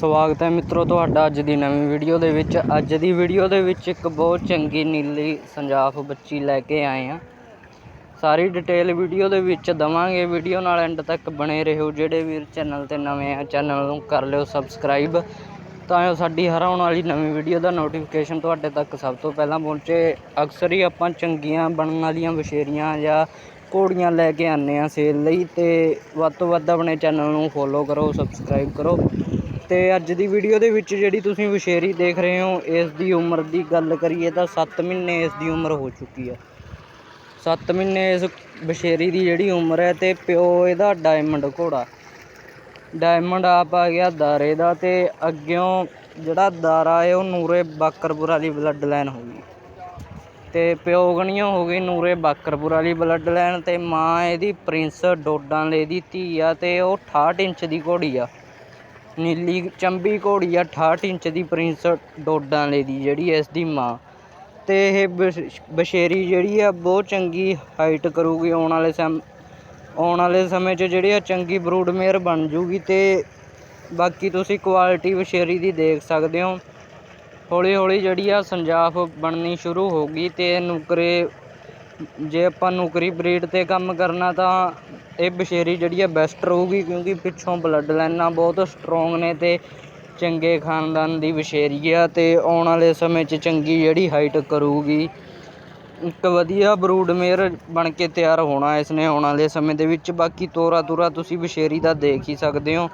ਸਵਾਗਤ ਹੈ ਮਿੱਤਰੋ ਤੁਹਾਡਾ ਅੱਜ ਦੀ ਨਵੀਂ ਵੀਡੀਓ ਦੇ ਵਿੱਚ। ਅੱਜ ਦੀ ਵੀਡੀਓ ਦੇ ਵਿੱਚ ਇੱਕ ਬਹੁਤ ਚੰਗੀ ਨੀਲੀ ਸੰਜਾਫ ਬੱਚੀ ਲੈ ਕੇ ਆਏ ਆ ਸਾਰੀ ਡਿਟੇਲ ਵੀਡੀਓ ਦੇ ਵਿੱਚ ਦਵਾਂਗੇ। ਵੀਡੀਓ ਨਾਲ ਐਂਡ ਤੱਕ ਬਣੇ ਰਹੋ। ਜਿਹੜੇ ਵੀਰ ਚੈਨਲ ਤੇ ਨਵੇਂ ਆ ਚੈਨਲ ਨੂੰ ਕਰ ਲਿਓ ਸਬਸਕ੍ਰਾਈਬ ਤਾਂ ਜੋ ਸਾਡੀ ਹਰ ਆਉਣ ਵਾਲੀ ਨਵੀਂ ਵੀਡੀਓ ਦਾ ਨੋਟੀਫਿਕੇਸ਼ਨ ਤੁਹਾਡੇ ਤੱਕ ਸਭ ਤੋਂ ਪਹਿਲਾਂ ਪਹੁੰਚੇ। ਅਕਸਰ ਹੀ ਆਪਾਂ ਚੰਗੀਆਂ ਬਣਨ ਵਾਲੀਆਂ ਬਸ਼ੇਰੀਆਂ ਜਾਂ ਘੋੜੀਆਂ ਲੈ ਕੇ ਆਉਂਦੇ ਆ ਸੇਲ ਲਈ। ਤੇ ਵੱਧ ਤੋਂ ਵੱਧ ਆਪਣੇ ਚੈਨਲ ਨੂੰ ਫੋਲੋ ਕਰੋ ਸਬਸਕ੍ਰਾਈਬ ਕਰੋ। ਤੇ ਅੱਜ ਦੀ ਵੀਡੀਓ ਦੇ ਵਿੱਚ ਜਿਹੜੀ ਤੁਸੀਂ ਵਿਸ਼ੇਰੀ ਦੇਖ ਰਹੇ ਹੋ, ਇਸ ਦੀ ਉਮਰ ਦੀ ਗੱਲ ਕਰੀਏ ਤਾਂ 7 ਮਹੀਨੇ ਇਸ ਦੀ ਉਮਰ ਹੋ ਚੁੱਕੀ ਹੈ 7 ਮਹੀਨੇ ਇਸ ਵਿਸ਼ੇਰੀ ਦੀ ਜਿਹੜੀ ਉਮਰ ਹੈ ਤੇ ਪਿਓ ਇਹਦਾ ਡਾਇਮੰਡ ਘੋੜਾ। ਡਾਇਮੰਡ ਆਪ ਆ ਗਿਆ ਦਾਰੇ ਦਾ ਤੇ ਅੱਗਿਓਂ ਜਿਹੜਾ ਦਾਰਾ ਹੈ ਉਹ ਨੂਰੇ ਬਾਕਰਪੁਰ ਵਾਲੀ ਬਲੱਡ ਲਾਈਨ ਹੋ ਗਈ। ਤੇ ਪਿਓ ਗਣੀਓ ਹੋ ਗਈ ਨੂਰੇ ਬਾਕਰਪੁਰ ਵਾਲੀ ਬਲੱਡ ਲਾਈਨ ਤੇ ਮਾਂ ਇਹਦੀ ਪ੍ਰਿੰਸ ਡੋਡਾਂ ਡੋਡਾਂਲੇ ਦੀ ਧੀ ਆ ਤੇ ਉਹ 68 ਇੰਚ ਦੀ ਘੋੜੀ ਆ। ਨੀਲੀ ਚੰਬੀ ਘੋੜੀ ਆ 68 ਇੰਚ ਦੀ ਪ੍ਰਿੰਸ ਡੋਡਾਂਲੇ ਦੀ, ਜਿਹੜੀ ਇਸ ਦੀ ਮਾਂ। ਤੇ ਇਹ ਬਸ਼- ਬਸ਼ੇਰੀ ਜਿਹੜੀ ਆ, ਬਹੁਤ ਚੰਗੀ ਹਾਈਟ ਕਰੂਗੀ ਆਉਣ ਵਾਲੇ ਸਮ, ਆਉਣ ਵਾਲੇ ਸਮੇਂ 'ਚ ਜਿਹੜੀ ਆ, ਚੰਗੀ ਬਰੂਡ ਮੇਅਰ ਬਣ ਜੂਗੀ ਤੇ ਬਾਕੀ ਤੁਸੀਂ ਕੁਆਲਿਟੀ ਬਸ਼ੇਰੀ ਦੀ ਦੇਖ ਸਕਦੇ ਹੋ। ਹੌਲੀ ਹੌਲੀ ਜਿਹੜੀ ਆ, ਸੰਜਾਫ ਬਣਨੀ ਸ਼ੁਰੂ ਹੋ ਗਈ ਤੇ ਨੁਕਰੇ, ਜੇ ਆਪਾਂ ਨੁਕਰੀ ਬਰੀਡ ਤੇ ਕੰਮ ਕਰਨਾ ਤਾਂ ਇਹ ਬਸ਼ੇਰੀ ਜਿਹੜੀ ਆ ਬੈਸਟ ਰਹੂਗੀ ਕਿਉਂਕਿ ਪਿੱਛੋਂ ਬਲੱਡ ਲਾਈਨਾਂ ਬਹੁਤ ਸਟਰੋਂਗ ਨੇ ਤੇ ਚੰਗੇ ਖਾਨਦਾਨ ਦੀ ਬਸ਼ੇਰੀ ਆ ਤੇ ਆਉਣ ਵਾਲੇ ਸਮੇਂ 'ਚ ਚੰਗੀ ਜਿਹੜੀ ਹਾਈਟ ਕਰੂਗੀ। ਇੱਕ ਵਧੀਆ ਬਰੂਡ ਮੇਅਰ ਬਣ ਕੇ ਤਿਆਰ ਹੋਣਾ ਇਸ ਨੇ ਆਉਣ ਵਾਲੇ ਸਮੇਂ ਦੇ ਵਿੱਚ। ਬਾਕੀ ਤੋਰਾ ਤੁਰਾ ਤੁਸੀਂ ਬਸ਼ੇਰੀ ਦਾ ਦੇਖ ਹੀ ਸਕਦੇ ਹੋ।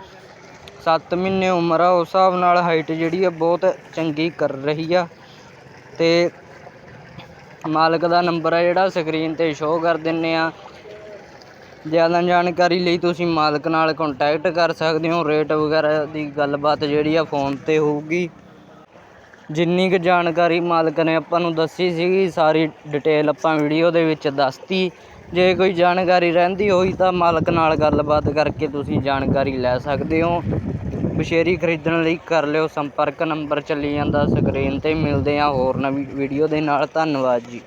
7 ਮਹੀਨੇ ਉਮਰ ਆ, ਉਸ ਹਿਸਾਬ ਨਾਲ ਹਾਈਟ ਜਿਹੜੀ ਆ ਬਹੁਤ ਚੰਗੀ ਕਰ ਰਹੀ ਆ। ਤੇ ਮਾਲਕ ਦਾ ਨੰਬਰ ਆ ਜਿਹੜਾ ਸਕਰੀਨ ਤੇ ਸ਼ੋਅ ਕਰ ਦਿੰਨੇ ਆ। ਜ਼ਿਆਦਾ ਜਾਣਕਾਰੀ ਲਈ ਤੁਸੀਂ ਮਾਲਕ ਨਾਲ ਕੰਟੈਕਟ ਕਰ ਸਕਦੇ ਹੋ। ਰੇਟ ਵਗੈਰਾ ਦੀ ਗੱਲਬਾਤ ਜਿਹੜੀ ਆ ਫੋਨ ਤੇ ਹੋਊਗੀ। ਜਿੰਨੀ ਕੁ ਜਾਣਕਾਰੀ ਮਾਲਕ ਨੇ ਆਪਾਂ ਨੂੰ ਦੱਸੀ ਸੀਗੀ, ਸਾਰੀ ਡਿਟੇਲ ਆਪਾਂ ਵੀਡੀਓ ਦੇ ਵਿੱਚ ਦੱਸਤੀ। ਜੇ ਕੋਈ ਜਾਣਕਾਰੀ ਰਹਿੰਦੀ ਹੋਈ ਤਾਂ ਮਾਲਕ ਨਾਲ ਗੱਲਬਾਤ ਕਰਕੇ ਤੁਸੀਂ ਜਾਣਕਾਰੀ ਲੈ ਸਕਦੇ ਹੋ। ਬਸ਼ੇਰੀ ਖਰੀਦਣ ਲਈ ਕਰ ਲਿਓ ਸੰਪਰਕ ਨੰਬਰ, ਚੱਲੀ ਜਾਂਦਾ ਸਕਰੀਨ ਤੇ। ਮਿਲਦੇ ਆ ਹੋਰ ਨਵੀਂ ਵੀਡੀਓ ਦੇ ਨਾਲ। ਧੰਨਵਾਦ ਜੀ।